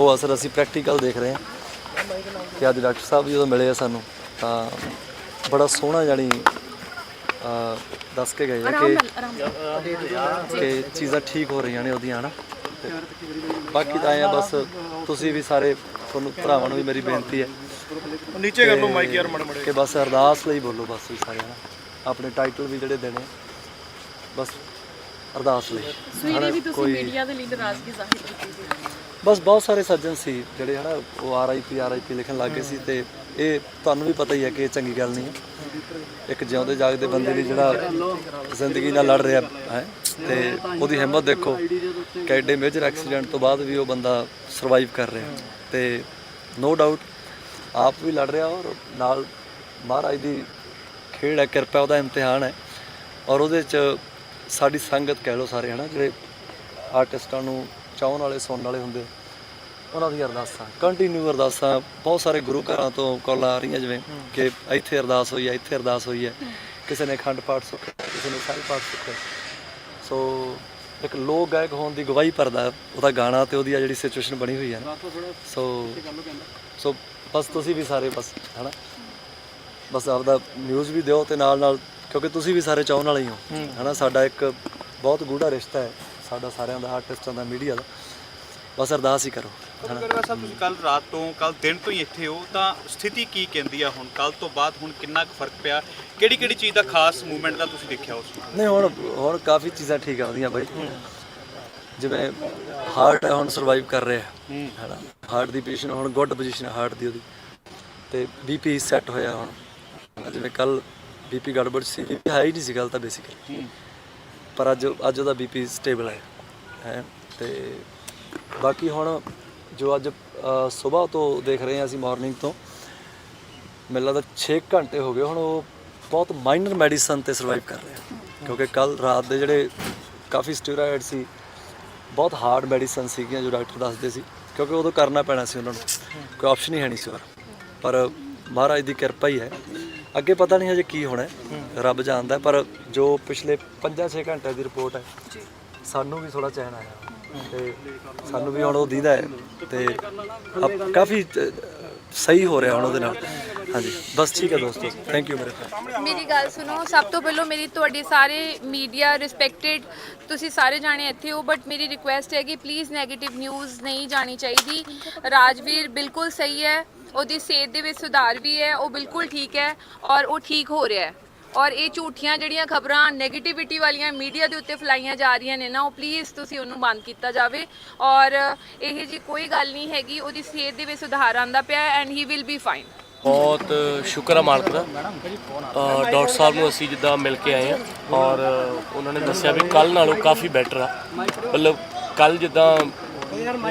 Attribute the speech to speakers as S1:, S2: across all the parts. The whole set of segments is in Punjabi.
S1: ਉਹ ਅਸਰ ਅਸੀਂ ਪ੍ਰੈਕਟੀਕਲ ਦੇਖ ਰਹੇ ਹਾਂ ਕਿ ਅੱਜ ਡਾਕਟਰ ਸਾਹਿਬ ਜਦੋਂ ਮਿਲੇ ਆ ਸਾਨੂੰ ਤਾਂ ਬੜਾ ਸੋਹਣਾ ਜਾਨੀ ਦੱਸ ਕੇ ਗਏ ਆ ਕਿ ਕਿ ਚੀਜ਼ਾਂ ਠੀਕ ਹੋ ਰਹੀਆਂ ਨੇ ਉਹਦੀਆਂ ਹਨਾ? ਤੇ ਬਾਕੀ ਤਾਂ ਐਂ ਆ ਬਸ ਤੁਸੀਂ ਵੀ ਸਾਰੇ ਤੁਹਾਨੂੰ ਭਰਾਵਾਂ ਨੂੰ ਵੀ ਮੇਰੀ ਬੇਨਤੀ ਹੈ
S2: ਨੀਚੇ ਕਰ ਲਓ ਮਾਈਕ ਯਾਰ ਮੜੇ ਮੜੇ।
S1: ਕਿ ਬਸ ਅਰਦਾਸ ਲਈ ਬੋਲੋ ਬਸ ਵੀ ਸਾਰੇ ਹਨਾ? ਆਪਣੇ ਟਾਈਟਲ ਵੀ ਜਿਹੜੇ ਦੇਣੇ ਬਸ ਅਰਦਾਸ ਲਈ।
S3: ਸਵੇਰੇ ਵੀ ਤੁਸੀਂ ਮੀਡੀਆ ਦੇ ਲਈ ਨਾਰਾਜ਼ਗੀ ਜ਼ਾਹਿਰ ਕੀਤੀ ਸੀ
S1: ਬਸ ਬਹੁਤ ਸਾਰੇ ਸੱਜਣ ਸੀ ਜਿਹੜੇ ਹਨਾ, ਉਹ ਆਰਆਈਪੀ ਆਰਆਈਪੀ ਲਿਖਣ ਲੱਗ ਗਏ ਸੀ ਤੇ ਇਹ ਤੁਹਾਨੂੰ ਵੀ ਪਤਾ ਹੀ ਹੈ ਕਿ ਇਹ ਚੰਗੀ ਗੱਲ ਨਹੀਂ ਹੈ। ਇੱਕ ਜਿਉਂਦੇ ਜਾਗਦੇ ਬੰਦੇ ਲਈ ਜਿਹੜਾ ਜ਼ਿੰਦਗੀ ਨਾਲ ਲੜ ਰਿਹਾ ਹੈ ਤੇ ਉਹਦੀ ਹਿੰਮਤ ਦੇਖੋ ਕਿ ਐਡੇ ਮੇਜਰ ਐਕਸੀਡੈਂਟ ਤੋਂ ਬਾਅਦ ਵੀ ਉਹ ਬੰਦਾ ਸਰਵਾਈਵ ਕਰ ਰਿਹਾ। ਤੇ ਨੋ ਡਾਊਟ ਆਪ ਵੀ ਲੜ ਰਿਹਾ ਔਰ ਨਾਲ ਮਹਾਰਾਜ ਦੀ ਖੇਡ ਹੈ, ਕਿਰਪਾ ਉਹਦਾ ਇਮਤਿਹਾਨ ਹੈ। ਔਰ ਉਹਦੇ ਚ ਸਾਡੀ ਸੰਗਤ ਕਹਿ ਲਓ ਸਾਰੇ ਹਨਾ, ਜਿਹੜੇ ਆਰਟਿਸਟਾਂ ਨੂੰ ਚਾਹਣ ਵਾਲੇ, ਸੁਣਨ ਵਾਲੇ ਹੁੰਦੇ। ਉਹਨਾਂ ਦੀਆਂ ਅਰਦਾਸਾਂ। ਕੰਟੀਨਿਊ ਅਰਦਾਸਾਂ। ਬਹੁਤ ਸਾਰੇ ਗੁਰੂ ਘਰਾਂ ਤੋਂ ਕਾਲਾਂ ਆ ਰਹੀਆਂ, ਜਿਵੇਂ ਕਿ ਇੱਥੇ ਅਰਦਾਸ ਹੋਈ ਹੈ, ਇੱਥੇ ਅਰਦਾਸ ਹੋਈ ਹੈ। ਕਿਸੇ ਨੇ ਅਖੰਡ ਪਾਠ ਸੁੱਖਿਆ, ਕਿਸੇ ਨੇ ਸਾਹਿਬ ਪਾਠ ਸੁੱਖਿਆ। ਸੋ ਇੱਕ ਲੋਕ ਗਾਇਕ ਹੋਣ ਦੀ ਗਵਾਹੀ ਭਰਦਾ, ਉਹਦਾ ਗਾਣਾ ਤੇ ਉਹਦੀ ਆ ਜਿਹੜੀ ਸਿਚੁਏਸ਼ਨ ਬਣੀ ਹੋਈ ਹੈ ਸੋ ਸੋ ਬਸ ਤੁਸੀਂ ਵੀ ਸਾਰੇ ਬਸ, ਹਨਾ? ਬਸ ਆਪਦਾ ਨਿਊਜ਼ ਵੀ ਦਿਓ ਤੇ ਨਾਲ ਨਾਲ ਕਿਉਂਕਿ ਤੁਸੀਂ ਵੀ ਸਾਰੇ ਚਾਹਣ ਵਾਲੇ ਹੀ ਹੋ। ਹਨਾ? ਸਾਡਾ ਇੱਕ ਬਹੁਤ ਗੂੜਾ ਰਿਸ਼ਤਾ ਹੈ। ਸਾਡਾ ਸਾਰਿਆਂ ਦਾ ਆਰਟਿਸਟਾਂ ਦਾ ਮੀਡੀਆ ਦਾ। ਬਸ ਅਰਦਾਸ ਹੀ ਕਰੋ। ਹਨਾ
S2: ਕਰਵਾ ਸਾਹਿਬ ਤੁਸੀਂ ਕੱਲ ਰਾਤ ਤੋਂ ਕੱਲ ਦਿਨ ਤੋਂ ਹੀ ਇੱਥੇ ਹੋ ਤਾਂ ਸਥਿਤੀ ਕੀ ਕਹਿੰਦੀ ਆ ਹੁਣ? ਕੱਲ ਤੋਂ ਬਾਅਦ ਹੁਣ ਕਿੰਨਾ ਕੁ ਫ਼ਰਕ ਪਿਆ? ਕਿਹੜੀ ਕਿਹੜੀ ਚੀਜ਼ ਦਾ ਖਾਸ ਮੂਵਮੈਂਟ ਦਾ ਤੁਸੀਂ ਦੇਖਿਆ ਉਸ ਨੂੰ
S1: ਨਹੀਂ ਹੁਣ ਹੁਣ ਕਾਫੀ ਚੀਜ਼ਾਂ ਠੀਕ ਆਉਂਦੀਆਂ ਬਾਈ। ਜਿਵੇਂ ਹਾਰਟ ਹੁਣ ਸਰਵਾਈਵ ਕਰ ਰਿਹਾ। ਹੈ। ਹਾਰਟ ਦੀ ਪੋਜੀਸ਼ਨ ਹੁਣ ਗੁੱਡ ਪੋਜੀਸ਼ਨ ਹਾਰਟ ਦੀ ਉਹਦੀ। ਤੇ ਬੀਪੀ ਸੈੱਟ ਹੋਇਆ ਹੁਣ। ਜਿਵੇਂ ਕੱਲ ਬੀਪੀ ਗੜਬੜ ਸੀ ਬੀਪੀ ਹਾਈ ਨਹੀਂ ਸੀ ਗੱਲ ਤਾਂ ਬੇਸਿਕਲੀ ਪਰ ਅੱਜ ਅੱਜ ਉਹਦਾ ਬੀਪੀ ਸਟੇਬਲ ਹੈ ਹੈ, ਤੇ ਬਾਕੀ ਹੁਣ ਜੋ ਅੱਜ ਸਵੇਰ ਤੋਂ ਦੇਖ ਰਹੇ ਹਾਂ ਅਸੀਂ ਮਾਰਨਿੰਗ ਤੋਂ, ਮੈਨੂੰ ਲੱਗਦਾ 6 ਘੰਟੇ ਹੋ ਗਏ, ਹੁਣ ਉਹ ਬਹੁਤ ਮਾਈਨਰ ਮੈਡੀਸਨ ਤੇ ਸਰਵਾਈਵ ਕਰ ਰਿਹਾ। ਕਿਉਂਕਿ ਕੱਲ ਰਾਤ ਦੇ ਜਿਹੜੇ ਕਾਫੀ ਸਟੀਰੋਇਡ ਸੀ, ਬਹੁਤ ਹਾਰਡ ਮੈਡੀਸਨ ਸੀਗੀਆਂ ਜੋ ਡਾਕਟਰ ਦੱਸਦੇ ਸੀ, ਕਿਉਂਕਿ ਉਦੋਂ ਕਰਨਾ ਪੈਣਾ ਸੀ ਉਹਨਾਂ ਨੂੰ, ਕੋਈ ਆਪਸ਼ਨ ਹੀ ਹੈ ਨਹੀਂ ਸੀ ਹੋਰ। ਪਰ ਮਹਾਰਾਜ ਦੀ ਕਿਰਪਾ ਹੀ ਹੈ। ਅੱਗੇ ਪਤਾ ਨਹੀਂ ਹਜੇ ਕੀ ਹੋਣਾ ਰੱਬ ਜਾਣਦਾ ਪਰ ਜੋ ਪਿਛਲੇ 5-6 ਘੰਟੇ ਦੀ ਰਿਪੋਰਟ ਹੈ ਸਾਨੂੰ ਵੀ ਥੋੜਾ ਚੈਨ ਆਇਆ। ਤੇ ਸਾਨੂੰ ਵੀ ਹੁਣ ਉਹ ਦੀਦਾ ਹੈ ਤੇ ਅਬ ਕਾਫੀ ਸਹੀ ਹੋ ਰਿਹਾ ਹੁਣ ਉਹਦੇ ਨਾਲ। ਹਾਂਜੀ ਬਸ ਠੀਕ ਹੈ ਦੋਸਤੋ ਥੈਂਕ ਯੂ ਮੇਰੇ friend।
S4: ਮੇਰੀ ਗੱਲ ਸੁਣੋ ਸਭ ਤੋਂ ਪਹਿਲਾਂ ਮੇਰੀ ਤੁਹਾਡੀ ਸਾਰੇ ਮੀਡੀਆ ਰਿਸਪੈਕਟਡ ਤੁਸੀਂ ਸਾਰੇ ਜਾਣੇ ਇੱਥੇ ਹੋ ਬਟ ਮੇਰੀ ਰਿਕੁਐਸਟ ਹੈ ਕਿ ਪਲੀਜ਼ 네ਗੇਟਿਵ ਨਿਊਜ਼ ਨਹੀਂ ਜਾਣੀ ਚਾਹੀਦੀ। ਰਾਜਵੀਰ ਬਿਲਕੁਲ ਸਹੀ ਹੈ ਉਹਦੀ ਸਿਹਤ ਦੇ ਵਿੱਚ ਸੁਧਾਰ ਵੀ ਹੈ ਉਹ ਬਿਲਕੁਲ ਠੀਕ ਹੈ ਔਰ ਉਹ ਠੀਕ ਹੋ ਰਿਹਾ ਹੈ। ਔਰ ਇਹ ਝੂਠੀਆਂ ਜਿਹੜੀਆਂ ਖਬਰਾਂ 네ਗੇਟਿਵਿਟੀ ਵਾਲੀਆਂ ਮੀਡੀਆ ਦੇ ਉੱਤੇ ਫੈਲਾਈਆਂ ਜਾ ਰਹੀਆਂ ਨੇ ਨਾ, ਉਹ ਪਲੀਜ਼ ਤੁਸੀਂ ਉਹਨੂੰ ਬੰਦ ਕੀਤਾ ਜਾਵੇ। ਔਰ ਇਹ ਜੀ ਕੋਈ ਗੱਲ ਨਹੀਂ ਹੈਗੀ, ਉਹਦੀ ਸਿਹਤ ਦੇ ਵਿੱਚ ਸੁਧਾਰ ਆਂਦਾ ਪਿਆ and he will be fine
S5: ਬਹੁਤ ਸ਼ੁਕਰ ਹੈ ਮਾਲਕ ਦਾ। ਡਾਕਟਰ ਸਾਹਿਬ ਨੂੰ ਅਸੀਂ ਜਿੱਦਾਂ ਮਿਲ ਕੇ ਆਏ ਆ ਔਰ ਉਹਨਾਂ ਨੇ ਦੱਸਿਆ ਵੀ ਕੱਲ ਨਾਲੋਂ ਕਾਫੀ ਬੈਟਰ ਆ। ਮਤਲਬ ਕੱਲ ਜਿੱਦਾਂ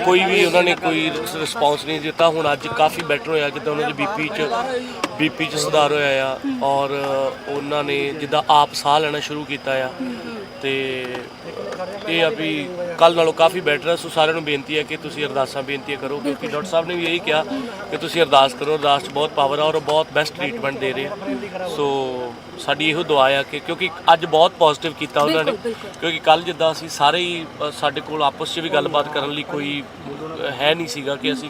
S5: ਕੋਈ ਵੀ ਉਹਨਾਂ ਨੇ ਕੋਈ ਰਿਸਪੌਂਸ ਨਹੀਂ ਦਿੱਤਾ। ਹੁਣ ਅੱਜ ਕਾਫੀ ਬੈਟਰ ਹੋਇਆ, ਜਿੱਦਾਂ ਉਹਨਾਂ ਦੇ ਬੀਪੀ 'ਚ ਬੀਪੀ 'ਚ ਸੁਧਾਰ ਹੋਇਆ ਆ। ਔਰ ਉਹਨਾਂ ਨੇ ਜਿੱਦਾਂ ਆਪ ਸਾਹ ਲੈਣਾ ਸ਼ੁਰੂ ਕੀਤਾ ਆ। ਤੇ ਇਹ ਆ ਵੀ ਕੱਲ ਨਾਲੋਂ ਕਾਫੀ ਬੈਟਰ ਹੈ ਸੋ ਸਾਰਿਆਂ ਨੂੰ ਬੇਨਤੀ ਹੈ ਕਿ ਤੁਸੀਂ ਅਰਦਾਸਾਂ ਬੇਨਤੀਆਂ ਕਰੋ ਕਿਉਂਕਿ ਡਾਕਟਰ ਸਾਹਿਬ ਨੇ ਵੀ ਇਹੀ ਕਿਹਾ ਕਿ ਤੁਸੀਂ ਅਰਦਾਸ ਕਰੋ ਅਰਦਾਸ 'ਚ ਬਹੁਤ ਪਾਵਰ ਆ ਔਰ ਬਹੁਤ ਬੈਸਟ ਟ੍ਰੀਟਮੈਂਟ ਦੇ ਰਹੇ ਆ। ਸੋ ਸਾਡੀ ਇਹੋ ਦੁਆ ਆ ਕਿ ਕਿਉਂਕਿ ਅੱਜ ਬਹੁਤ ਪੋਜ਼ਿਟਿਵ ਕੀਤਾ ਉਹਨਾਂ ਨੇ ਕਿਉਂਕਿ ਕੱਲ ਜਿੱਦਾਂ ਅਸੀਂ ਸਾਰੇ ਹੀ ਅ, ਸਾਡੇ ਕੋਲ ਆਪਸ 'ਚ ਵੀ ਗੱਲਬਾਤ ਕਰਨ ਲਈ ਕੋਈ ਹੈ ਨਹੀਂ ਸੀਗਾ ਕਿ ਅਸੀਂ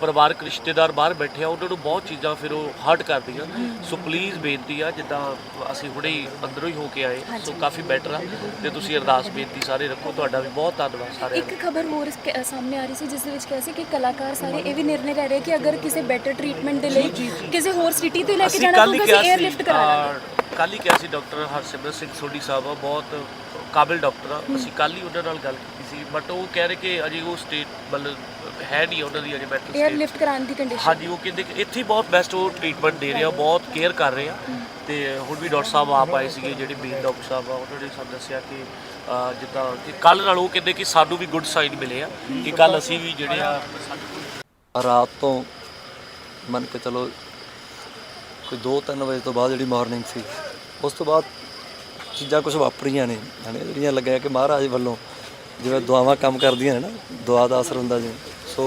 S5: ਪਰਿਵਾਰਕ ਰਿਸ਼ਤੇਦਾਰ ਬਾਹਰ ਬੈਠੇ ਆ ਉਹਨਾਂ ਨੂੰ ਬਹੁਤ ਚੀਜ਼ਾਂ ਫਿਰ ਉਹ ਹਰਟ ਕਰਦੀਆਂ। ਸੋ ਪਲੀਜ਼ ਬੇਨਤੀ ਆ ਜਿੱਦਾਂ ਅਸੀਂ ਹੁਣੇ ਹੀ ਅੰਦਰੋਂ ਹੀ ਹੋ ਕੇ ਆਏ ਸੋ ਕਾਫੀ ਬੈਟਰ ਆ। ਤੇ ਤੁਸੀਂ ਅਰਦਾਸ ਬੇਨਤੀ ਸਾਰੇ ਰੱਖੋ ਤੁਹਾਡਾ ਵੀ ਬਹੁਤ ਧੰਨਵਾਦ ਸਾਰਿਆਂ ਦਾ
S6: ਇੱਕ ਖਬਰ ਹੋਰ ਸਾਹਮਣੇ ਆ ਰਹੀ ਸੀ ਜਿਸ ਦੇ ਵਿੱਚ ਕਿਹਾ ਸੀ ਕਿ ਕਲਾਕਾਰ ਸਾਰੇ ਇਹ ਵੀ ਨਿਰਣੇ ਲੈ ਰਹੇ ਕਿ ਅਗਰ ਕਿਸੇ ਬੈਟਰ ਟ੍ਰੀਟਮੈਂਟ ਦੇ ਲਈ ਕਿਸੇ ਹੋਰ ਸਿਟੀ ਤੇ ਲੈ ਕੇ ਜਾਣਾ
S5: ਕੱਲ ਹੀ
S6: ਪਊਗਾ
S5: ਕਿਹਾ
S6: ਅਸੀਂ 에ਅਰਲਿਫਟ ਕਰਾ ਲਾਂਗੇ।
S5: ਕੱਲ ਹੀ ਕਿਹਾ ਸੀ ਡਾਕਟਰ ਹਰਸਿਮਰਤ ਸਿੰਘ ਸੋਢੀ ਸਾਹਿਬ ਆ ਬਹੁਤ ਕਾਬਿਲ ਡਾਕਟਰ ਆ। ਅਸੀਂ ਕੱਲ ਹੀ ਉਹਨਾਂ ਨਾਲ ਗੱਲ ਕੀਤੀ ਸੀ ਬਟ ਉਹ ਕਹਿ ਰਹੇ ਕਿ ਅਜੇ ਉਹ ਸਟੇਟ ਮਤਲਬ ਹੈ ਨਹੀਂ ਉਹਨਾਂ ਦੀ ਅਜੇ ਮੈਂਟਲ
S6: 에ਅਰਲਿਫਟ ਕਰਾਉਣ ਦੀ ਕੰਡੀਸ਼ਨ
S5: ਹਾਂਜੀ ਉਹ ਕਹਿੰਦੇ ਕਿ ਇੱਥੇ ਹੀ ਬਹੁਤ ਬੈਸਟ ਉਹ ਟ੍ਰੀਟਮੈਂਟ ਦੇ ਰਹੇ ਆ ਬਹੁਤ ਕੇਅਰ ਕਰ ਰਹੇ ਆ। ਤੇ ਹੁਣ ਵੀ ਡਾਕਟਰ ਸਾਹਿਬ ਆਪ ਆਏ ਸੀਗੇ ਜਿਹੜੇ ਮੇਨ ਡਾਕਟਰ ਸਾਹਿਬ ਆ ਉਹਨਾਂ ਨੇ ਸਾਨੂੰ ਦੱਸਿਆ ਕਿ ਅਹ, ਜਿੱਦਾਂ ਕਿ ਕੱਲ ਨਾਲ ਉਹ ਕਹਿੰਦੇ ਕਿ ਸਾਨੂੰ ਵੀ ਗੁੱਡ ਸਾਈਨ ਮਿਲੇ ਆ ਕਿ ਕੱਲ ਅਸੀਂ ਵੀ ਜਿਹੜੇ ਆ
S1: ਰਾਤ ਤੋਂ ਮੰਨ ਕੇ ਚਲੋ ਕੋਈ 2-3 ਵਜੇ ਤੋਂ ਬਾਅਦ ਜਿਹੜੀ ਮਾਰਨਿੰਗ ਸੀ ਉਸ ਤੋਂ ਬਾਅਦ ਚੀਜ਼ਾਂ ਕੁਝ ਵਾਪਰੀਆਂ ਨੇ ਹਨੇ ਜਿਹੜੀਆਂ ਲੱਗਿਆ ਕਿ ਮਹਾਰਾਜ ਵੱਲੋਂ ਜਿਵੇਂ ਦੁਆਵਾਂ ਕੰਮ ਕਰਦੀਆਂ ਨੇ ਨਾ ਦੁਆ ਦਾ ਅਸਰ ਹੁੰਦਾ ਜਿਵੇਂ। ਸੋ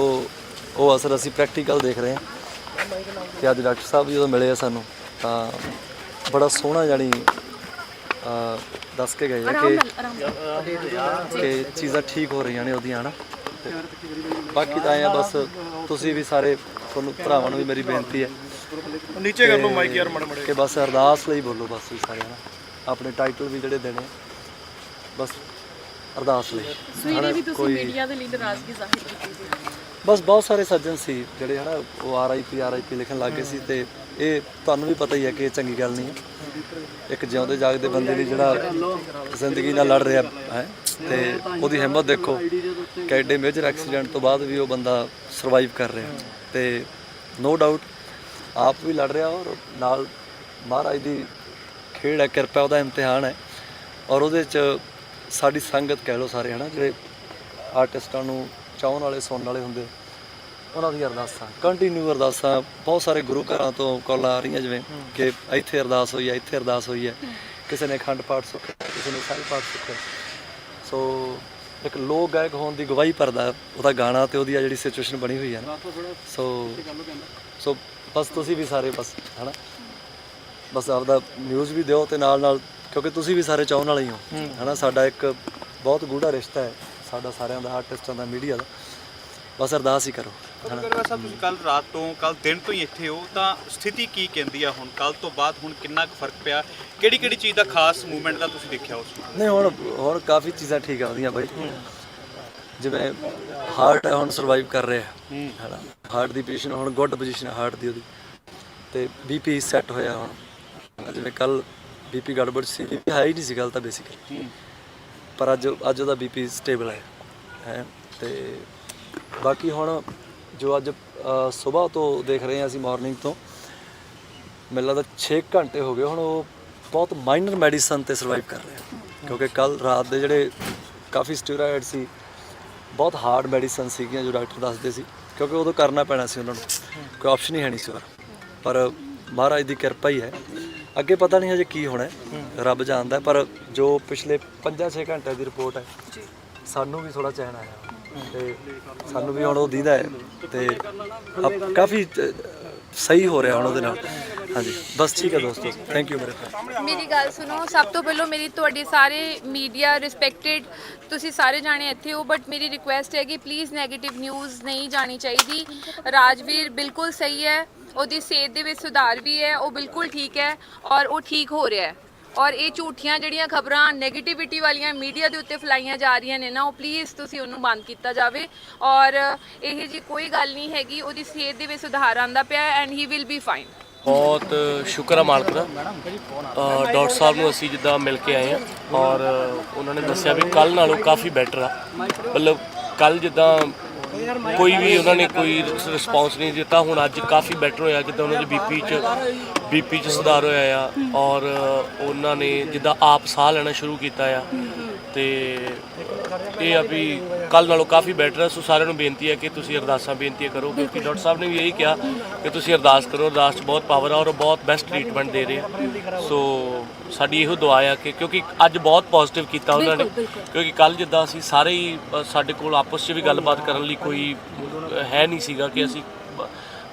S1: ਉਹ ਅਸਰ ਅਸੀਂ ਪ੍ਰੈਕਟੀਕਲ ਦੇਖ ਰਹੇ ਹਾਂ ਕਿ ਅੱਜ ਡਾਕਟਰ ਸਾਹਿਬ ਜਦੋਂ ਮਿਲੇ ਆ ਸਾਨੂੰ ਤਾਂ ਬੜਾ ਸੋਹਣਾ ਜਾਨੀ ਦੱਸ ਕੇ ਗਏ ਆ ਕਿ ਕਿ ਚੀਜ਼ਾਂ ਠੀਕ ਹੋ ਰਹੀਆਂ ਨੇ ਉਹਦੀਆਂ ਹਨਾ? ਤੇ ਬਾਕੀ ਤਾਂ ਆ ਬਸ ਤੁਸੀਂ ਵੀ ਸਾਰੇ ਤੁਹਾਨੂੰ ਭਰਾਵਾਂ ਨੂੰ ਵੀ ਮੇਰੀ ਬੇਨਤੀ ਹੈ ਨੀਚੇ ਕਰ ਲਓ ਮਾਈਕ ਯਾਰ ਮੜ ਕਿ ਬਸ ਅਰਦਾਸ ਲਈ ਬੋਲੋ ਬਸ ਤੁਸੀਂ ਸਾਰੇ ਹਨਾ ਆਪਣੇ ਟਾਈਟਲ ਵੀ ਜਿਹੜੇ ਦੇਣੇ ਬਸ ਅਰਦਾਸ ਲਈ।
S3: ਸਵੇਰੇ ਵੀ ਤੁਸੀਂ ਮੀਡੀਆ ਦੇ ਲਈ ਨਾਰਾਜ਼ਗੀ ਜ਼ਾਹਿਰ ਕੀਤੀ ਸੀ
S1: ਬਸ ਬਹੁਤ ਸਾਰੇ ਸੱਜਣ ਸੀ ਜਿਹੜੇ ਹਨਾ, ਉਹ R I P R I ਪੀ ਲਿਖਣ ਲੱਗੇ ਸੀ ਤੇ ਇਹ ਤੁਹਾਨੂੰ ਵੀ ਪਤਾ ਹੀ ਹੈ ਕਿ ਇਹ ਚੰਗੀ ਗੱਲ ਨਹੀਂ ਹੈ। ਇੱਕ ਜਿਉਂਦੇ ਜਾਗਦੇ ਬੰਦੇ ਲਈ ਜਿਹੜਾ ਜ਼ਿੰਦਗੀ ਨਾਲ ਲੜ ਰਿਹਾ ਹੈ ਤੇ ਉਹਦੀ ਹਿੰਮਤ ਦੇਖੋ ਕਿ ਐਡੇ ਮੇਜਰ ਐਕਸੀਡੈਂਟ ਤੋਂ ਬਾਅਦ ਵੀ ਉਹ ਬੰਦਾ ਸਰਵਾਈਵ ਕਰ ਰਿਹਾ ਤੇ ਨੋ ਡਾਊਟ ਆਪ ਵੀ ਲੜ ਰਿਹਾ ਔਰ ਨਾਲ ਮਹਾਰਾਜ ਦੀ ਖੇਡ ਹੈ, ਕਿਰਪਾ ਉਹਦਾ ਇਮਤਿਹਾਨ ਹੈ। ਔਰ ਉਹਦੇ ਚ ਸਾਡੀ ਸੰਗਤ ਕਹਿ ਲਓ ਸਾਰੇ ਹਨਾ, ਜਿਹੜੇ ਆਰਟਿਸਟਾਂ ਨੂੰ ਚਾਹਣ ਵਾਲੇ ਸੁਣਨ ਵਾਲੇ ਹੁੰਦੇ। ਉਹਨਾਂ ਦੀ ਅਰਦਾਸਾਂ। ਕੰਟੀਨਿਊ ਅਰਦਾਸਾਂ। ਬਹੁਤ ਸਾਰੇ ਗੁਰੂ ਘਰਾਂ ਤੋਂ ਕਾਲਾਂ ਆ ਰਹੀਆਂ ਜਿਵੇਂ ਕਿ ਇੱਥੇ ਅਰਦਾਸ ਹੋਈ ਹੈ ਇੱਥੇ ਅਰਦਾਸ ਹੋਈ ਹੈ। ਕਿਸੇ ਨੇ ਅਖੰਡ ਪਾਠ ਸੁੱਖਿਆ ਕਿਸੇ ਨੇ ਸਾਹਿਬ ਪਾਠ ਸੁੱਖਿਆ। ਸੋ ਇੱਕ ਲੋਕ ਗਾਇਕ ਹੋਣ ਦੀ ਗਵਾਹੀ ਭਰਦਾ ਉਹਦਾ ਗਾਣਾ ਤੇ ਉਹਦੀ ਆ ਜਿਹੜੀ ਸਿਚੁਏਸ਼ਨ ਬਣੀ ਹੋਈ ਹੈ ਨਾ। ਸੋ ਸੋ ਬਸ ਤੁਸੀਂ ਵੀ ਸਾਰੇ ਬਸ ਹਨਾ? ਬਸ ਆਪਦਾ ਨਿਊਜ਼ ਵੀ ਦਿਓ ਤੇ ਨਾਲ ਨਾਲ ਕਿਉਂਕਿ ਤੁਸੀਂ ਵੀ ਸਾਰੇ ਚਾਹਣ ਵਾਲੇ ਹੀ ਹੋ ਹਨਾ? ਸਾਡਾ ਇੱਕ ਬਹੁਤ ਗੂੜਾ ਰਿਸ਼ਤਾ ਹੈ। ਸਾਡਾ ਸਾਰਿਆਂ ਦਾ ਆਰਟਿਸਟਾਂ ਦਾ ਮੀਡੀਆ ਦਾ। ਬਸ ਅਰਦਾਸ ਹੀ ਕਰੋ।
S2: ਸਾਹਿਬ ਤੁਸੀਂ ਕੱਲ ਰਾਤ ਤੋਂ ਕੱਲ ਦਿਨ ਤੋਂ ਹੀ ਇੱਥੇ ਹੋ ਤਾਂ ਸਥਿਤੀ ਕੀ ਕਹਿੰਦੀ ਆ ਹੁਣ? ਕੱਲ ਤੋਂ ਬਾਅਦ ਹੁਣ ਕਿੰਨਾ ਕੁ ਫ਼ਰਕ ਪਿਆ? ਕਿਹੜੀ ਕਿਹੜੀ ਚੀਜ਼ ਦਾ ਖਾਸ ਮੂਵਮੈਂਟ ਦਾ ਤੁਸੀਂ ਦੇਖਿਆ ਉਸ ਨੂੰ?
S1: ਨਹੀਂ ਹੁਣ ਹੁਣ ਕਾਫੀ ਚੀਜ਼ਾਂ ਠੀਕ ਆ ਉਹਦੀਆਂ ਬਾਈ। ਜਿਵੇਂ ਹਾਰਟ ਹੈ ਹੁਣ ਸਰਵਾਈਵ ਕਰ ਰਿਹਾ। ਹੈਨਾ? ਹਾਰਟ ਦੀ ਪੋਜੀਸ਼ਨ ਹੁਣ ਗੁੱਡ ਪੋਜੀਸ਼ਨ ਹੈ ਹਾਰਟ ਦੀ ਉਹਦੀ। ਤੇ ਬੀਪੀ ਸੈੱਟ ਹੋਇਆ ਹੁਣ। ਜਿਵੇਂ ਕੱਲ ਬੀਪੀ ਗੜਬੜ ਸੀ ਬੀਪੀ ਹਾਈ ਨਹੀਂ ਸੀ ਗੱਲ ਤਾਂ ਬੇਸਿਕਲੀ ਪਰ ਅੱਜ ਅੱਜ ਉਹਦਾ ਬੀਪੀ ਸਟੇਬਲ ਹੈ ਹੈ, ਤੇ ਬਾਕੀ ਹੁਣ ਜੋ ਅੱਜ ਸਵੇਰ ਤੋਂ ਦੇਖ ਰਹੇ ਹਾਂ ਅਸੀਂ ਮਾਰਨਿੰਗ ਤੋਂ, ਮੈਨੂੰ ਲੱਗਦਾ 6 ਘੰਟੇ ਹੋ ਗਏ, ਹੁਣ ਉਹ ਬਹੁਤ ਮਾਈਨਰ ਮੈਡੀਸਨ ਤੇ ਸਰਵਾਈਵ ਕਰ ਰਿਹਾ ਕਿਉਂਕਿ ਕੱਲ ਰਾਤ ਦੇ ਜਿਹੜੇ ਕਾਫੀ ਸਟੀਰੋਇਡ ਸੀ, ਬਹੁਤ ਹਾਰਡ ਮੈਡੀਸਨ ਸੀਗੀਆਂ ਜੋ ਡਾਕਟਰ ਦੱਸਦੇ ਸੀ, ਕਿਉਂਕਿ ਉਦੋਂ ਕਰਨਾ ਪੈਣਾ ਸੀ ਉਹਨਾਂ ਨੂੰ, ਕੋਈ ਆਪਸ਼ਨ ਹੀ ਹੈ ਨਹੀਂ ਸੀ ਪਰ ਮਹਾਰਾਜ ਦੀ ਕਿਰਪਾ ਹੀ ਹੈ। ਅੱਗੇ ਪਤਾ ਨਹੀਂ ਹਜੇ ਕੀ ਹੋਣਾ ਹੈ। ਰੱਬ ਜਾਣਦਾ ਹੈ, ਪਰ ਜੋ ਪਿਛਲੇ 5-6 ਘੰਟੇ ਦੀ ਰਿਪੋਰਟ ਹੈ ਸਾਨੂੰ ਵੀ ਥੋੜਾ ਚੈਨ ਆਇਆ। ਤੇ ਸਾਨੂੰ ਵੀ ਹੁਣ ਉਹ ਦੀਦਾ ਹੈ। ਤੇ ਅਬ ਕਾਫੀ ਅ, ਸਹੀ ਹੋ ਰਿਹਾ ਹੁਣ ਉਹਦੇ ਨਾਲ। ਹਾਂਜੀ। ਬਸ ਠੀਕ ਹੈ ਦੋਸਤੋ। ਥੈਂਕ ਯੂ ਮੇਰੇ friend।
S4: ਮੇਰੀ ਗੱਲ ਸੁਣੋ। ਸਭ ਤੋਂ ਪਹਿਲਾਂ ਮੇਰੀ ਤੁਹਾਡੀ ਸਾਰੇ ਮੀਡੀਆ ਰਿਸਪੈਕਟਡ ਤੁਸੀਂ ਸਾਰੇ ਜਾਣੇ ਇੱਥੇ ਹੋ ਬਟ ਮੇਰੀ ਰਿਕੁਐਸਟ ਹੈ ਕਿ ਪਲੀਜ਼ 네ਗੇਟਿਵ ਨਿਊਜ਼ ਨਹੀਂ ਜਾਣੀ ਚਾਹੀਦੀ। ਰਾਜਵੀਰ ਬਿਲਕੁਲ ਸਹੀ ਹੈ। ਉਹਦੀ ਸਿਹਤ ਦੇ ਵਿੱਚ ਸੁਧਾਰ ਵੀ ਹੈ, ਉਹ ਬਿਲਕੁਲ ਠੀਕ ਹੈ ਔਰ ਉਹ ਠੀਕ ਹੋ ਰਿਹਾ ਹੈ। ਔਰ ਇਹ ਝੂਠੀਆਂ ਜਿਹੜੀਆਂ ਖਬਰਾਂ 네ਗੇਟਿਵਿਟੀ ਵਾਲੀਆਂ ਮੀਡੀਆ ਦੇ ਉੱਤੇ ਫੈਲਾਈਆਂ ਜਾ ਰਹੀਆਂ ਨੇ ਨਾ, ਉਹ ਪਲੀਜ਼ ਤੁਸੀਂ ਉਹਨੂੰ ਬੰਦ ਕੀਤਾ ਜਾਵੇ। ਔਰ ਇਹ ਜੀ ਕੋਈ ਗੱਲ ਨਹੀਂ ਹੈਗੀ, ਉਹਦੀ ਸਿਹਤ ਦੇ ਵਿੱਚ ਸੁਧਾਰ ਆਂਦਾ ਪਿਆ and he will be fine
S5: ਬਹੁਤ ਸ਼ੁਕਰ ਆ ਮਾਲਕ ਦਾ। ਡਾਕਟਰ ਸਾਹਿਬ ਨੂੰ ਅਸੀਂ ਜਿੱਦਾਂ ਮਿਲ ਕੇ ਆਏ ਆ ਔਰ ਉਹਨਾਂ ਨੇ ਦੱਸਿਆ ਵੀ ਕੱਲ ਨਾਲੋਂ ਕਾਫੀ ਬੈਟਰ ਆ। ਮਤਲਬ ਕੱਲ ਜਿੱਦਾਂ ਕੋਈ ਵੀ ਉਹਨਾਂ ਨੇ ਕੋਈ ਰਿਸਪੌਂਸ ਨਹੀਂ ਦਿੱਤਾ। ਹੁਣ ਅੱਜ ਕਾਫੀ ਬੈਟਰ ਹੋਇਆ, ਜਿੱਦਾਂ ਉਹਨਾਂ ਦੇ ਬੀਪੀ ਚ ਬੀਪੀ ਚ ਸੁਧਾਰ ਹੋਇਆ ਆ। ਔਰ ਉਹਨਾਂ ਨੇ ਜਿੱਦਾਂ ਆਪ ਸਾਹ ਲੈਣਾ ਸ਼ੁਰੂ ਕੀਤਾ ਆ। ਤੇ ਇਹ ਆ ਵੀ ਕੱਲ ਨਾਲੋਂ ਕਾਫੀ ਬੈਟਰ ਹੈ ਸੋ ਸਾਰਿਆਂ ਨੂੰ ਬੇਨਤੀ ਹੈ ਕਿ ਤੁਸੀਂ ਅਰਦਾਸਾਂ ਬੇਨਤੀਆਂ ਕਰੋ ਕਿਉਂਕਿ ਡਾਕਟਰ ਸਾਹਿਬ ਨੇ ਵੀ ਇਹੀ ਕਿਹਾ ਕਿ ਤੁਸੀਂ ਅਰਦਾਸ ਕਰੋ ਅਰਦਾਸ 'ਚ ਬਹੁਤ ਪਾਵਰ ਆ ਔਰ ਬਹੁਤ ਬੈਸਟ ਟ੍ਰੀਟਮੈਂਟ ਦੇ ਰਹੇ ਆ। ਸੋ ਸਾਡੀ ਇਹੋ ਦੁਆ ਆ ਕਿ ਕਿਉਂਕਿ ਅੱਜ ਬਹੁਤ ਪੋਜ਼ਿਟਿਵ ਕੀਤਾ ਉਹਨਾਂ ਨੇ ਕਿਉਂਕਿ ਕੱਲ ਜਿੱਦਾਂ ਅਸੀਂ ਸਾਰੇ ਹੀ ਸਾਡੇ ਕੋਲ ਆਪਸ 'ਚ ਵੀ ਗੱਲਬਾਤ ਕਰਨ ਲਈ ਕੋਈ ਹੈ ਨਹੀਂ ਸੀਗਾ ਕਿ ਅਸੀਂ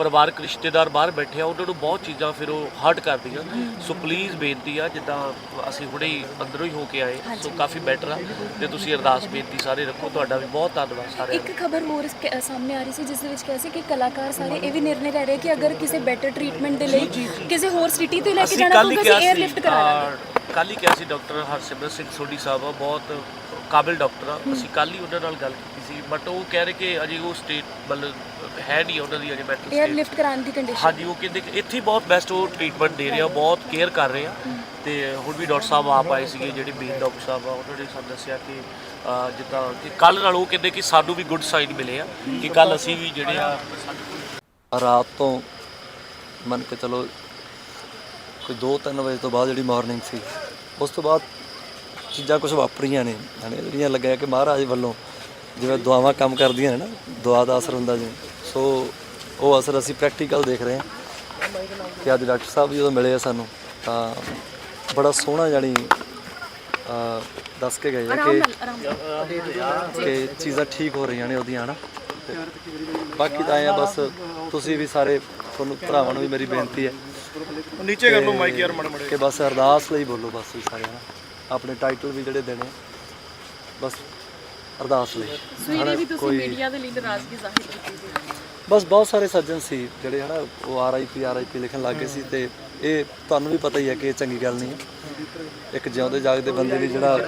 S5: ਪਰਿਵਾਰਕ ਰਿਸ਼ਤੇਦਾਰ ਬਾਹਰ ਬੈਠੇ ਆ ਉਹਨਾਂ ਨੂੰ ਬਹੁਤ ਚੀਜ਼ਾਂ ਫਿਰ ਉਹ ਹਰਟ ਕਰਦੀਆਂ। ਸੋ ਪਲੀਜ਼ ਬੇਨਤੀ ਆ ਜਿੱਦਾਂ ਅਸੀਂ ਹੁਣੇ ਹੀ ਅੰਦਰੋਂ ਹੀ ਹੋ ਕੇ ਆਏ ਸੋ ਕਾਫੀ ਬੈਟਰ ਆ। ਤੇ ਤੁਸੀਂ ਅਰਦਾਸ ਬੇਨਤੀ ਸਾਰੇ ਰੱਖੋ ਤੁਹਾਡਾ ਵੀ ਬਹੁਤ ਧੰਨਵਾਦ ਸਾਰਿਆਂ ਦਾ।
S6: ਇੱਕ ਖਬਰ ਹੋਰ ਸਾਹਮਣੇ ਆ ਰਹੀ ਸੀ ਜਿਸ ਦੇ ਵਿੱਚ ਕਿਹਾ ਸੀ ਕਿ ਕਲਾਕਾਰ ਸਾਰੇ ਇਹ ਵੀ ਨਿਰਣੇ ਲੈ ਰਹੇ ਕਿ ਅਗਰ ਕਿਸੇ ਬੈਟਰ ਟ੍ਰੀਟਮੈਂਟ ਦੇ ਲਈ ਕਿਸੇ ਹੋਰ ਸਿਟੀ ਤੋਂ ਲੈ ਕੇ ਜਾਣਾ
S5: ਕੱਲ ਹੀ
S6: ਪਊਗਾ
S5: ਕਿਹਾ
S6: ਅਸੀਂ 에ਅਰਲਿਫਟ ਕਰਾ ਲਾਂਗੇ।
S5: ਕੱਲ ਹੀ ਕਿਹਾ ਸੀ ਡਾਕਟਰ ਹਰਸਿਮਰਤ ਸਿੰਘ ਸੋਢੀ ਸਾਹਿਬ ਆ ਬਹੁਤ ਕਾਬਿਲ ਡਾਕਟਰ ਆ। ਅਸੀਂ ਕੱਲ ਹੀ ਉਹਨਾਂ ਨਾਲ ਗੱਲ ਕੀਤੀ ਸੀ ਬਟ ਉਹ ਕਹਿ ਰਹੇ ਕਿ ਅਜੇ ਉਹ ਸਟੇਟ ਮਤਲਬ ਹੈ ਨਹੀਂ ਉਹਨਾਂ ਦੀ ਅਜੇ ਮੈਂਟਲ ਸਟੇਟ
S6: 에ਅਰਲਿਫਟ ਕਰਾਉਣ ਦੀ ਕੰਡੀਸ਼ਨ
S5: ਹਾਂਜੀ ਉਹ ਕਹਿੰਦੇ ਕਿ ਇੱਥੇ ਬਹੁਤ ਬੈਸਟ ਉਹ ਟ੍ਰੀਟਮੈਂਟ ਦੇ ਰਹੇ ਆ ਬਹੁਤ ਕੇਅਰ ਕਰ ਰਹੇ ਆ। ਤੇ ਹੁਣ ਵੀ ਡਾਕਟਰ ਸਾਹਿਬ ਆਪ ਆਏ ਸੀਗੇ ਜਿਹੜੇ ਮੇਨ ਡਾਕਟਰ ਸਾਹਿਬ ਆ ਉਹਨਾਂ ਨੇ ਸਾਨੂੰ ਦੱਸਿਆ ਕਿ ਅਹ, ਜਿੱਦਾਂ ਕਿ ਕੱਲ ਨਾਲ ਉਹ ਕਹਿੰਦੇ ਕਿ ਸਾਨੂੰ ਵੀ ਗੁੱਡ ਸਾਈਨ ਮਿਲੇ ਆ ਕਿ ਕੱਲ ਅਸੀਂ ਵੀ ਜਿਹੜੇ ਆ
S1: ਰਾਤ ਤੋਂ ਮੰਨ ਕੇ ਚਲੋ ਕੋਈ 2-3 ਵਜੇ ਤੋਂ ਬਾਅਦ ਜਿਹੜੀ ਮਾਰਨਿੰਗ ਸੀ ਉਸ ਤੋਂ ਬਾਅਦ ਚੀਜ਼ਾਂ ਕੁਝ ਵਾਪਰੀਆਂ ਨੇ ਹਣੇ ਜਿਹੜੀਆਂ ਲੱਗਿਆ ਕਿ ਮਹਾਰਾਜ ਵੱਲੋਂ ਜਿਵੇਂ ਦੁਆਵਾਂ ਕੰਮ ਕਰਦੀਆਂ ਨੇ ਨਾ ਦੁਆ ਦਾ ਅਸਰ ਹੁੰਦਾ ਜਿਵੇਂ। ਸੋ ਉਹ ਅਸਰ ਅਸੀਂ ਪ੍ਰੈਕਟੀਕਲ ਦੇਖ ਰਹੇ ਹਾਂ ਕਿ ਅੱਜ ਡਾਕਟਰ ਸਾਹਿਬ ਜਦੋਂ ਮਿਲੇ ਆ ਸਾਨੂੰ ਤਾਂ ਬੜਾ ਸੋਹਣਾ ਜਾਨੀ ਦੱਸ ਕੇ ਗਏ ਆ ਕਿ ਕਿ ਚੀਜ਼ਾਂ ਠੀਕ ਹੋ ਰਹੀਆਂ ਨੇ ਉਹਦੀਆਂ ਹਨਾ। ਤੇ ਬਾਕੀ ਤਾਂ ਆ ਬਸ ਤੁਸੀਂ ਵੀ ਸਾਰੇ ਤੁਹਾਨੂੰ ਭਰਾਵਾਂ ਨੂੰ ਵੀ ਮੇਰੀ ਬੇਨਤੀ ਹੈ ਨੀਚੇ ਕਰ ਲਓ ਮਾਈਕ ਯਾਰ ਮੜ ਕਿ ਬਸ ਅਰਦਾਸ ਲਈ ਬੋਲੋ ਬਸ ਸਾਰੇ ਹਨਾ ਆਪਣੇ ਟਾਈਟਲ ਵੀ ਜਿਹੜੇ ਦੇਣੇ ਬਸ ਅਰਦਾਸ ਲਈ।
S3: ਸਵੇਰੇ ਵੀ ਤੁਸੀਂ ਮੀਡੀਆ ਦੇ ਲਈ ਨਾਰਾਜ਼ਗੀ ਜ਼ਾਹਿਰ ਕੀਤੀ ਸੀ
S1: ਬਸ ਬਹੁਤ ਸਾਰੇ ਸੱਜਣ ਸੀ ਜਿਹੜੇ ਹਨਾ ਉਹ ਆਰਆਈਪੀ ਆਰਆਈਪੀ ਲਿਖਣ ਲੱਗੇ ਸੀ ਤੇ ਇਹ ਤੁਹਾਨੂੰ ਵੀ ਪਤਾ ਹੀ ਹੈ ਕਿ ਇਹ ਚੰਗੀ ਗੱਲ ਨਹੀਂ ਹੈ। ਇੱਕ ਜਿਉਂਦੇ ਜਾਗਦੇ ਬੰਦੇ ਲਈ ਜਿਹੜਾ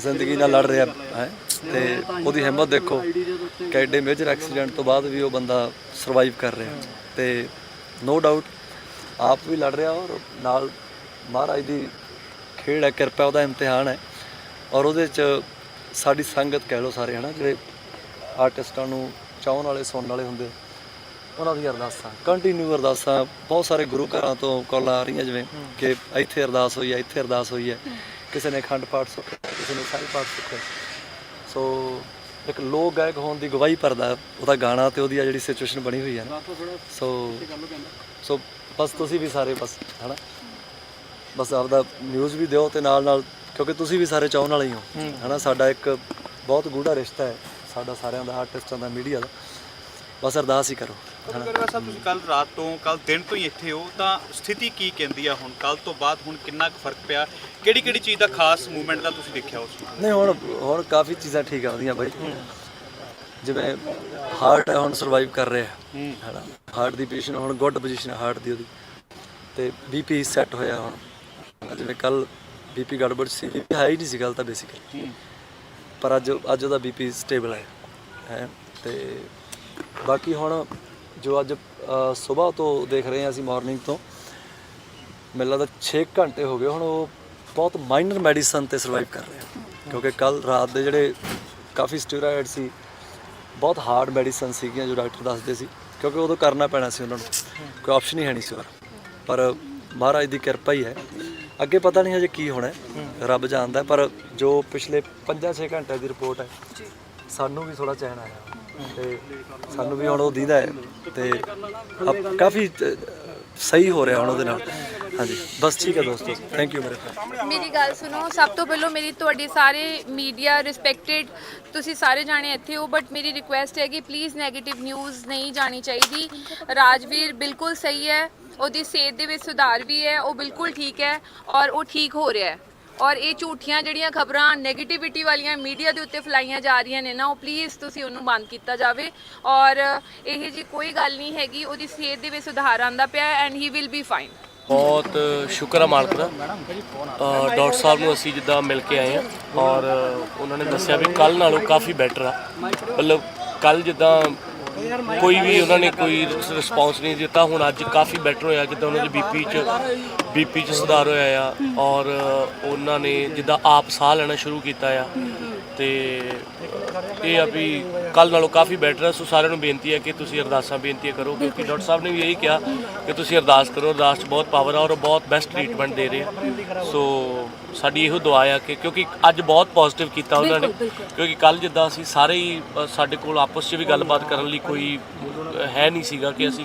S1: ਜ਼ਿੰਦਗੀ ਨਾਲ ਲੜ ਰਿਹਾ ਹੈ ਤੇ ਉਹਦੀ ਹਿੰਮਤ ਦੇਖੋ ਕਿ ਐਡੇ ਮੇਜਰ ਐਕਸੀਡੈਂਟ ਤੋਂ ਬਾਅਦ ਵੀ ਉਹ ਬੰਦਾ ਸਰਵਾਈਵ ਕਰ ਰਿਹਾ। ਤੇ ਨੋ ਡਾਊਟ ਆਪ ਵੀ ਲੜ ਰਿਹਾ ਔਰ ਨਾਲ ਮਹਾਰਾਜ ਦੀ ਖੇਡ ਹੈ ਕਿਰਪਾ ਉਹਦਾ ਇਮਤਿਹਾਨ ਹੈ। ਔਰ ਉਹਦੇ ਚ ਸਾਡੀ ਸੰਗਤ ਕਹਿ ਲਓ ਸਾਰੇ ਹਨਾ ਜਿਹੜੇ ਆਰਟਿਸਟਾਂ ਨੂੰ ਚਾਹਣ ਵਾਲੇ ਸੁਣਨ ਵਾਲੇ ਹੁੰਦੇ ਉਹਨਾਂ ਦੀ ਅਰਦਾਸਾਂ। ਕੰਟੀਨਿਊ ਅਰਦਾਸਾਂ ਬਹੁਤ ਸਾਰੇ ਗੁਰੂ ਘਰਾਂ ਤੋਂ ਕਾਲਾਂ ਆ ਰਹੀਆਂ ਜਿਵੇਂ ਕਿ ਇੱਥੇ ਅਰਦਾਸ ਹੋਈ ਹੈ ਇੱਥੇ ਅਰਦਾਸ ਹੋਈ ਹੈ। ਕਿਸੇ ਨੇ ਖੰਡ ਪਾਠ ਸੁੱਖਿਆ ਕਿਸੇ ਨੇ ਸਾਹਿਬ ਪਾਠ ਸੁੱਖਿਆ ਸੋ ਇੱਕ ਲੋਕ ਗਾਇਕ ਹੋਣ ਦੀ ਗਵਾਹੀ ਭਰਦਾ ਉਹਦਾ ਗਾਣਾ ਤੇ ਉਹਦੀ ਜਿਹੜੀ ਸਿਚੁਏਸ਼ਨ ਬਣੀ ਹੋਈ ਹੈ ਨਾ। ਸੋ ਸੋ ਬਸ ਤੁਸੀਂ ਵੀ ਸਾਰੇ ਬਸ ਹਨਾ। ਬਸ ਆਪਦਾ ਨਿਊਜ਼ ਵੀ ਦਿਓ ਤੇ ਨਾਲ ਨਾਲ ਕਿਉਂਕਿ ਤੁਸੀਂ ਵੀ ਸਾਰੇ ਚਾਹਣ ਵਾਲੇ ਹੀ ਹੋ। ਹਨਾ ਸਾਡਾ ਇੱਕ ਬਹੁਤ ਗੂੜਾ ਰਿਸ਼ਤਾ ਹੈ ਸਾਡਾ ਸਾਰਿਆਂ ਦਾ ਆਰਟਿਸਟਾਂ ਦਾ ਮੀਡੀਆ ਦਾ। ਬਸ ਅਰਦਾਸ ਹੀ ਕਰੋ ਹਨਾ।
S2: ਗਰਗਾ ਸਾਹਿਬ ਤੁਸੀਂ ਕੱਲ ਰਾਤ ਤੋਂ ਕੱਲ ਦਿਨ ਤੋਂ ਹੀ ਇੱਥੇ ਹੋ ਤਾਂ ਸਥਿਤੀ ਕੀ ਕਹਿੰਦੀ ਆ ਹੁਣ? ਕੱਲ ਤੋਂ ਬਾਅਦ ਹੁਣ ਕਿੰਨਾ ਕੁ ਫ਼ਰਕ ਪਿਆ? ਕਿਹੜੀ ਕਿਹੜੀ ਚੀਜ਼ ਦਾ ਖਾਸ ਮੂਵਮੈਂਟ ਦਾ ਤੁਸੀਂ ਦੇਖਿਆ ਉਸ ਨੂੰ?
S1: ਨਹੀਂ ਹੁਣ ਹੁਣ ਕਾਫੀ ਚੀਜ਼ਾਂ ਠੀਕ ਆ ਉਹਦੀਆਂ ਬਾਈ। ਜਿਵੇਂ ਹਾਰਟ ਹੈ ਹੁਣ ਸਰਵਾਈਵ ਕਰ ਰਿਹਾ। ਹੈਨਾ ਹਾਰਟ ਦੀ ਪੋਜੀਸ਼ਨ ਹੁਣ ਗੁੱਡ ਪੋਜੀਸ਼ਨ ਹੈ ਹਾਰਟ ਦੀ ਉਹਦੀ। ਤੇ ਬੀਪੀ ਸੈੱਟ ਹੋਇਆ ਹੁਣ। ਜਿਵੇਂ ਕੱਲ ਬੀਪੀ ਗੜਬੜ ਸੀ। ਬੀਪੀ ਹਾਈ ਨਹੀਂ ਸੀ ਗੱਲ ਤਾਂ ਬੇਸਿਕਲੀ ਪਰ ਅੱਜ ਅੱਜ ਉਹਦਾ ਬੀਪੀ ਸਟੇਬਲ ਹੈ। ਹੈ। ਤੇ ਬਾਕੀ ਹੁਣ ਜੋ ਅੱਜ ਸਵੇਰ ਤੋਂ ਦੇਖ ਰਹੇ ਹਾਂ ਅਸੀਂ ਮਾਰਨਿੰਗ ਤੋਂ ਮੈਨੂੰ ਲੱਗਦਾ 6 ਘੰਟੇ ਹੋ ਗਏ ਹੁਣ ਉਹ ਬਹੁਤ ਮਾਈਨਰ ਮੈਡੀਸਨ ਤੇ ਸਰਵਾਈਵ ਕਰ ਰਿਹਾ। ਕਿਉਂਕਿ ਕੱਲ ਰਾਤ ਦੇ ਜਿਹੜੇ ਕਾਫੀ ਸਟੀਰੋਇਡ ਸੀ ਬਹੁਤ ਹਾਰਡ ਮੈਡੀਸਨ ਸੀਗੀਆਂ ਜੋ ਡਾਕਟਰ ਦੱਸਦੇ ਸੀ। ਕਿਉਂਕਿ ਉਦੋਂ ਕਰਨਾ ਪੈਣਾ ਸੀ ਉਹਨਾਂ ਨੂੰ। ਕੋਈ ਆਪਸ਼ਨ ਹੀ ਹੈ ਨਹੀਂ ਸੀ ਪਰ ਮਹਾਰਾਜ ਦੀ ਕਿਰਪਾ ਹੀ ਹੈ। ਅੱਗੇ ਪਤਾ ਨਹੀਂ ਹਜੇ ਕੀ ਹੋਣਾ ਹੈ, ਰੱਬ ਜਾਣਦਾ ਹੈ, ਪਰ ਜੋ ਪਿਛਲੇ 5-6 ਘੰਟੇ ਦੀ ਰਿਪੋਰਟ ਹੈ ਸਾਨੂੰ ਵੀ ਥੋੜਾ ਚੈਨ ਆਇਆ। ਤੇ ਸਾਨੂੰ ਵੀ ਹੁਣ ਉਹ ਦੀਦਾ ਹੈ ਤੇ ਕਾਫੀ ਅ, ਸਹੀ ਹੋ ਰਿਹਾ ਹੁਣ ਉਹਦੇ ਨਾਲ। ਹਾਂਜੀ। ਬਸ ਠੀਕ ਹੈ ਦੋਸਤੋ। ਥੈਂਕ ਯੂ ਮੇਰੇ friend।
S4: ਮੇਰੀ ਗੱਲ ਸੁਣੋ, ਸਭ ਤੋਂ ਪਹਿਲਾਂ ਮੇਰੀ ਤੁਹਾਡੇ ਸਾਰੇ ਮੀਡੀਆ ਰਿਸਪੈਕਟਡ ਤੁਸੀਂ ਸਾਰੇ ਜਾਣੇ ਇੱਥੇ ਹੋ ਬਟ ਮੇਰੀ ਰਿਕੁਐਸਟ ਹੈ ਕਿ ਪਲੀਜ਼ 네ਗੇਟਿਵ ਨਿਊਜ਼ ਨਹੀਂ ਜਾਣੀ ਚਾਹੀਦੀ। ਰਾਜਵੀਰ ਬਿਲਕੁਲ ਸਹੀ ਹੈ, ਉਹਦੀ ਸਿਹਤ ਦੇ ਵਿੱਚ ਸੁਧਾਰ ਵੀ ਹੈ, ਉਹ ਬਿਲਕੁਲ ਠੀਕ ਹੈ ਔਰ ਉਹ ਠੀਕ ਹੋ ਰਿਹਾ ਹੈ। ਔਰ ਇਹ ਝੂਠੀਆਂ ਜਿਹੜੀਆਂ ਖਬਰਾਂ 네ਗੇਟਿਵਿਟੀ ਵਾਲੀਆਂ ਮੀਡੀਆ ਦੇ ਉੱਤੇ ਫੈਲਾਈਆਂ ਜਾ ਰਹੀਆਂ ਨੇ ਨਾ, ਉਹ ਪਲੀਜ਼ ਤੁਸੀਂ ਉਹਨੂੰ ਬੰਦ ਕੀਤਾ ਜਾਵੇ। ਔਰ ਇਹ ਜੀ ਕੋਈ ਗੱਲ ਨਹੀਂ ਹੈਗੀ, ਉਹਦੀ ਸਿਹਤ ਦੇ ਵਿੱਚ ਸੁਧਾਰ ਆਂਦਾ ਪਿਆ and he will be fine
S5: ਬਹੁਤ ਸ਼ੁਕਰ ਆ ਮਾਲਕ ਦਾ। ਡਾਕਟਰ ਸਾਹਿਬ ਨੂੰ ਅਸੀਂ ਜਿੱਦਾਂ ਮਿਲ ਕੇ ਆਏ ਆ ਔਰ ਉਹਨਾਂ ਨੇ ਦੱਸਿਆ ਵੀ ਕੱਲ ਨਾਲੋਂ ਕਾਫੀ ਬੈਟਰ ਆ। ਮਤਲਬ ਕੱਲ ਜਿੱਦਾਂ ਕੋਈ ਵੀ ਉਹਨਾਂ ਨੇ ਕੋਈ ਰਿਸਪੌਂਸ ਨਹੀਂ ਦਿੱਤਾ, ਹੁਣ ਅੱਜ ਕਾਫੀ ਬੈਟਰ ਹੋਇਆ, ਜਿੱਦਾਂ ਉਹਨਾਂ ਦੇ ਬੀਪੀ ਚ ਬੀਪੀ ਚ ਸੁਧਾਰ ਹੋਇਆ ਆ ਔਰ ਉਹਨਾਂ ਨੇ ਜਿੱਦਾਂ ਆਪ ਸਾਹ ਲੈਣਾ ਸ਼ੁਰੂ ਕੀਤਾ ਆ। ਤੇ ਇਹ ਆ ਵੀ ਕੱਲ ਨਾਲੋਂ ਕਾਫੀ ਬੈਟਰ ਹੈ ਸੋ ਸਾਰਿਆਂ ਨੂੰ ਬੇਨਤੀ ਹੈ ਕਿ ਤੁਸੀਂ ਅਰਦਾਸਾਂ ਬੇਨਤੀਆਂ ਕਰੋ ਕਿਉਂਕਿ ਡਾਕਟਰ ਸਾਹਿਬ ਨੇ ਵੀ ਇਹੀ ਕਿਹਾ ਕਿ ਤੁਸੀਂ ਅਰਦਾਸ ਕਰੋ ਅਰਦਾਸ 'ਚ ਬਹੁਤ ਪਾਵਰ ਆ ਔਰ ਬਹੁਤ ਬੈਸਟ ਟ੍ਰੀਟਮੈਂਟ ਦੇ ਰਹੇ ਆ। ਸੋ ਸਾਡੀ ਇਹੋ ਦੁਆ ਆ ਕਿ ਕਿਉਂਕਿ ਅੱਜ ਬਹੁਤ ਪੋਜ਼ਿਟਿਵ ਕੀਤਾ ਉਹਨਾਂ ਨੇ ਕਿਉਂਕਿ ਕੱਲ ਜਿੱਦਾਂ ਅਸੀਂ ਸਾਰੇ ਹੀ ਸਾਡੇ ਕੋਲ ਆਪਸ 'ਚ ਵੀ ਗੱਲਬਾਤ ਕਰਨ ਲਈ ਕੋਈ ਹੈ ਨਹੀਂ ਸੀਗਾ ਕਿ ਅਸੀਂ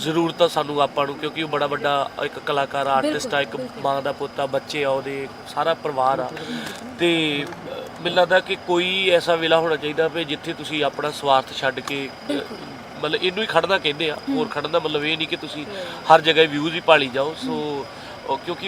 S5: ਜ਼ਰੂਰਤ ਆ ਸਾਨੂੰ ਆਪਾਂ ਨੂੰ ਕਿਉਂਕਿ ਉਹ ਬੜਾ ਵੱਡਾ ਇੱਕ ਕਲਾਕਾਰ ਆਰਟਿਸਟ ਆ ਇੱਕ ਮਾਂ ਦਾ ਪੁੱਤ ਆ ਬੱਚੇ ਆ ਉਹਦੇ ਸਾਰਾ ਪਰਿਵਾਰ ਆ। ਤੇ ਮੈਨੂੰ ਲੱਗਦਾ ਕਿ ਕੋਈ ਐਸਾ ਵੇਲਾ ਹੋਣਾ ਚਾਹੀਦਾ ਵੀ ਜਿੱਥੇ ਤੁਸੀਂ ਆਪਣਾ ਸਵਾਰਥ ਛੱਡ ਕੇ ਮਤਲਬ ਇਹਨੂੰ ਹੀ ਖੜਨਾ ਕਹਿੰਦੇ ਆ। ਹੋਰ ਖੜਨ ਦਾ ਮਤਲਬ ਇਹ ਨਹੀਂ ਕਿ ਤੁਸੀਂ ਹਰ ਜਗ੍ਹਾ ਵਿਊਜ਼ ਹੀ ਪਾਲੀ ਜਾਓ। ਸੋ ਕਿਉਂਕਿ